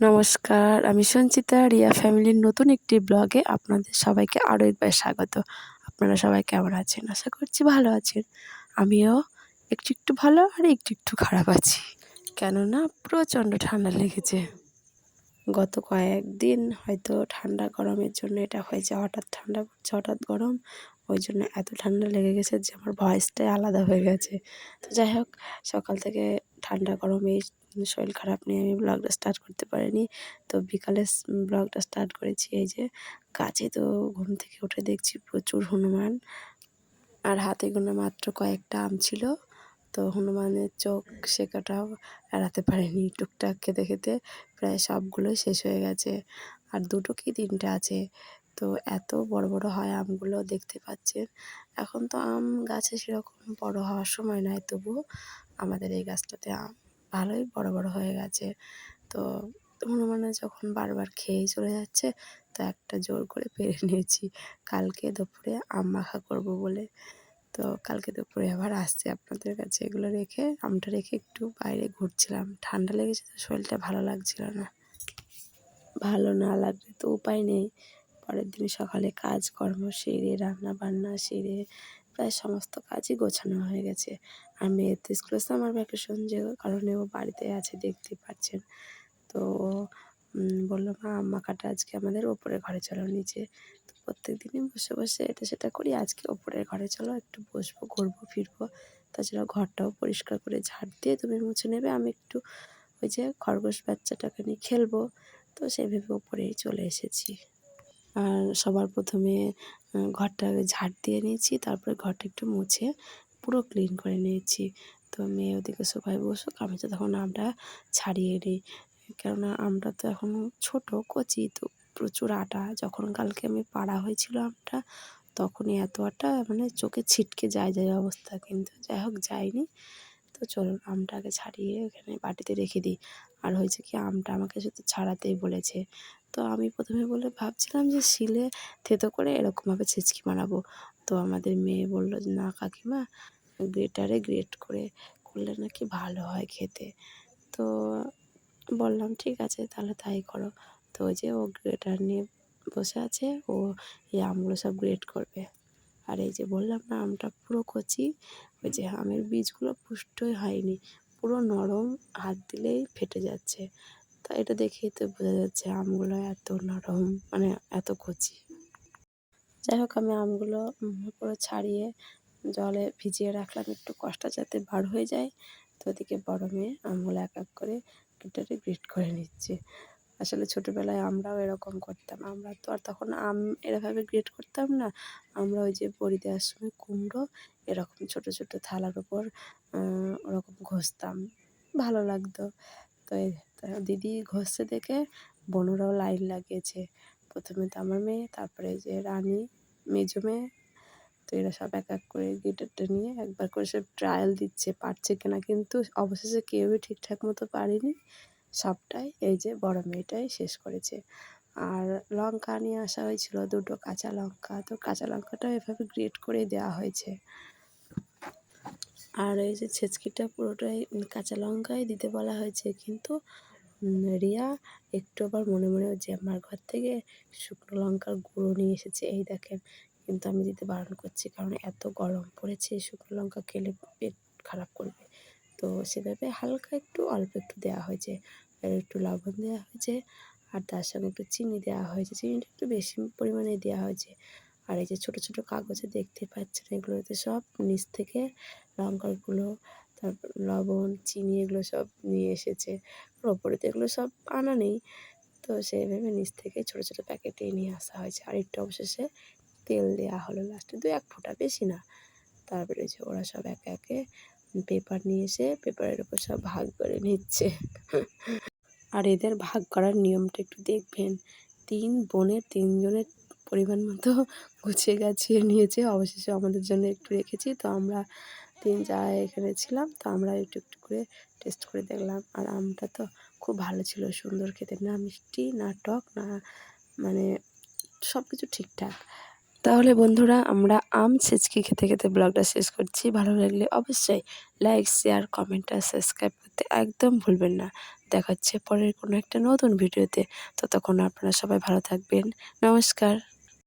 নমস্কার, আমি সঞ্চিতা রিয়া ফ্যামিলির নতুন একটি ব্লগে আপনাদের সবাইকে আরও একবার স্বাগত। আপনারা সবাই কেমন আছেন? আশা করছি ভালো আছেন। আমিও একটু একটু ভালো আর একটু একটু খারাপ আছি। কেননা প্রচণ্ড ঠান্ডা লেগেছে। গত কয়েকদিন হয়তো ঠান্ডা গরমের জন্য এটা হয়েছে, হঠাৎ ঠান্ডা পড়ছে, হঠাৎ গরম। ওই জন্য এত ঠান্ডা লেগে গেছে যে আমার ভয়েসটাই আলাদা হয়ে গেছে। তো যাই হোক, সকাল থেকে ঠান্ডা গরমে শরীর খারাপ নিয়ে আমি ব্লগটা স্টার্ট করতে পারিনি। তো বিকালে ব্লগটা স্টার্ট করেছি এই যে গাছে তো ঘুম থেকে উঠে দেখছি প্রচুর হনুমান। আর হাতে গোনা মাত্র কয়েকটা আম ছিল। তো হনুমানের চোখ শেখাটাও এড়াতে পারেনি টুকটাক খেতে খেতে প্রায় সবগুলোই শেষ হয়ে গেছে। আর দুটো কি তিনটে আছে? তো এত বড় বড় হয় আমগুলো দেখতে পাচ্ছেন? এখন তো আম গাছে সেরকম বড় হওয়ার সময় নয়, তবুও আমাদের এই গাছটাতে আম ভালোই বড় বড় হয়ে গেছে। তো হনুমানে যখন বারবার খেয়েই চলে যাচ্ছে, তো একটা জোর করে পেরে নিয়েছি। কালকে দুপুরে আম মাখা করব বলে। তো কালকে দুপুরে আবার আসছে আপনাদের কাছে। এগুলো রেখে, আমটা রেখে একটু বাইরে ঘুরছিলাম। ঠান্ডা লেগেছে তো শরীরটা ভালো লাগছিল না। ভালো না লাগলে তো উপায় নেই। পরের দিন সকালে কাজকর্ম সেরে রান্না বান্না সেরে প্রায় সমস্ত কাজই গোছানো হয়ে গেছে। আর মেয়ের তো স্কুল আসতে আমার ভ্যাকেশন যে কারণে ও বাড়িতে আছে দেখতে পাচ্ছেন। তো বলল, মা, আম্মা কাটা আজকে আমাদের ওপরের ঘরে চলো নিচে। তো প্রত্যেক দিনই বসে বসে এটা সেটা করি, আজকে ওপরের ঘরে চলো, একটু বসবো, ঘুরবো, ফিরবো। তাছাড়া ঘরটাও পরিষ্কার করে ঝাড় দিয়ে তুমি মুছে নেবে, আমি একটু ওই যে খরগোশ বাচ্চাটাকে নিয়ে খেলব। তো সেভাবে ওপরেই চলে এসেছি। আর সবার প্রথমে ঘরটাকে ঝাড় দিয়ে নিয়েছি, তারপরে ঘরটা একটু মুছে পুরো ক্লিন করে নিয়েছি। তো মেয়ে ওদিকে সোফায় বসুক, আমি তো তখন আমটা ছাড়িয়ে নিই। কেননা আমটা তো এখন ছোট, কচি, তো প্রচুর আটা। যখন কালকে আমি পাড়া হয়েছিল আমটা, তখনই এত আটা মানে চোখে ছিটকে যায় যায় অবস্থা। কিন্তু যাই হোক, যায়নি। তো চলুন, আমটাকে ছাড়িয়ে এখানে বাটিতে রেখে দিই। আর হয়েছে কি, আমটা আমাকে শুধু ছাড়াতেই বলেছে। তো আমি প্রথমে বলে ভাবছিলাম যে শিলে থেতো করে এরকমভাবে ছিচকি মারাবো। তো আমাদের মেয়ে বলল, না কাকিমা, গ্রেটারে গ্রেট করে করলে নাকি ভালো হয় খেতে। তো বললাম, ঠিক আছে, তাহলে তাই করো। তো ওই যে ও গ্রেটার নিয়ে বসে আছে, ও এই আমগুলো সব গ্রেট করবে। আর এই যে বললাম না, আমটা পুরো কচি, ওই যে আমের বীজগুলো পুষ্টই হয়নি, পুরো নরম, হাত দিলেই ফেটে যাচ্ছে। তা এটা দেখেই তো বোঝা যাচ্ছে আমগুলো এত নরম মানে এত কচি। যাই হোক, আমি আমগুলো পুরো ছাড়িয়ে জলে ভিজিয়ে রাখলাম একটু কষ্টা যাতে বার হয়ে যায়। তো ওদিকে বড় মেয়ে আমগুলো এক এক করে গ্রেটারে গ্রেট করে নিচ্ছে। আসলে ছোটোবেলায় আমরাও এরকম করতাম। আমরা তো আর তখন আম এরকমভাবে গ্রেট করতাম না। আমরা ওই যে বড়ি দেওয়ার সময় কুমড়ো এরকম ছোট ছোট থালার ওপর ওরকম ঘষতাম। ভালো লাগতো। তো দিদি ঘষছে দেখে বোনরাও লাইন লাগিয়েছে। প্রথমে তো আমার মেয়ে, তারপরে যে রানী, মেজো মেয়ে, তো এরা সব এক এক করে গিটারটা নিয়ে একবার করে সব ট্রায়াল দিচ্ছে, পারছে কিনা কিন্তু অবশেষে কেউই ঠিকঠাক মতো পারেনি। সবটাই এই যে বড় মেয়েটাই শেষ করেছে। আর লঙ্কা নিয়ে আসা হয়েছিল, দুটো কাঁচা লঙ্কা, তো কাঁচা লঙ্কাটাও এভাবে গ্রেট করে দেওয়া হয়েছে। আর এই যে ছেচকিটা পুরোটাই কাঁচা লঙ্কাই দিতে বলা হয়েছে, কিন্তু রিয়া একটু আবার মনে মনে যে আমার ঘর থেকে শুকনো লঙ্কার গুঁড়ো নিয়ে এসেছে। এই দেখেন, কিন্তু আমি দিতে বারণ করছি কারণ এত গরম পড়েছে, শুকনো লঙ্কা খেলে পেট খারাপ করবে। তো সেভাবে হালকা একটু, অল্প একটু দেওয়া হয়েছে। আর একটু লবণ দেওয়া হয়েছে আর তার সঙ্গে একটু চিনি দেওয়া হয়েছে। চিনিটা একটু বেশি পরিমাণে দেওয়া হয়েছে। আর এই যে ছোটো ছোটো কাগজে দেখতে পাচ্ছেন, এগুলোতে সব নিচ থেকে লঙ্কারগুলো তারপর লবণ, চিনি এগুলো সব নিয়ে এসেছে। আর ওপরে তো এগুলো সব আনা নেই। তো সেইভাবে নিচ থেকে ছোটো ছোটো প্যাকেটে নিয়ে আসা হয়েছে। আর একটু অবশেষে তেল দেওয়া হলো লাস্টে দু এক ফোঁটা বেশি না। তারপরে যে ওরা সব একে একে পেপার নিয়ে এসে পেপারের উপর সব ভাগ করে নিচ্ছে। আর এদের ভাগ করার নিয়মটা একটু দেখবেন। তিন বোনের তিনজনের পরিমাণ মতো গুছিয়ে গাছিয়ে নিয়েছে। অবশেষে আমাদের জন্য একটু রেখেছি। তো আমরা তিন যা এখানে ছিলাম, তো আমরা একটু একটু করে টেস্ট করে দেখলাম। আর আমটা তো খুব ভালো ছিল, সুন্দর খেতে। না মিষ্টি, না টক, না মানে সব কিছু ঠিকঠাক। তাহলে বন্ধুরা, আমরা আম ছেচকি খেতে খেতে ব্লগটা শেষ করছি। ভালো লাগলে অবশ্যই লাইক শেয়ার কমেন্ট আর সাবস্ক্রাইব করতে একদম ভুলবেন না। দেখা হচ্ছে পরের কোনো একটা নতুন ভিডিওতে ততক্ষণ আপনারা সবাই ভালো থাকবেন। নমস্কার।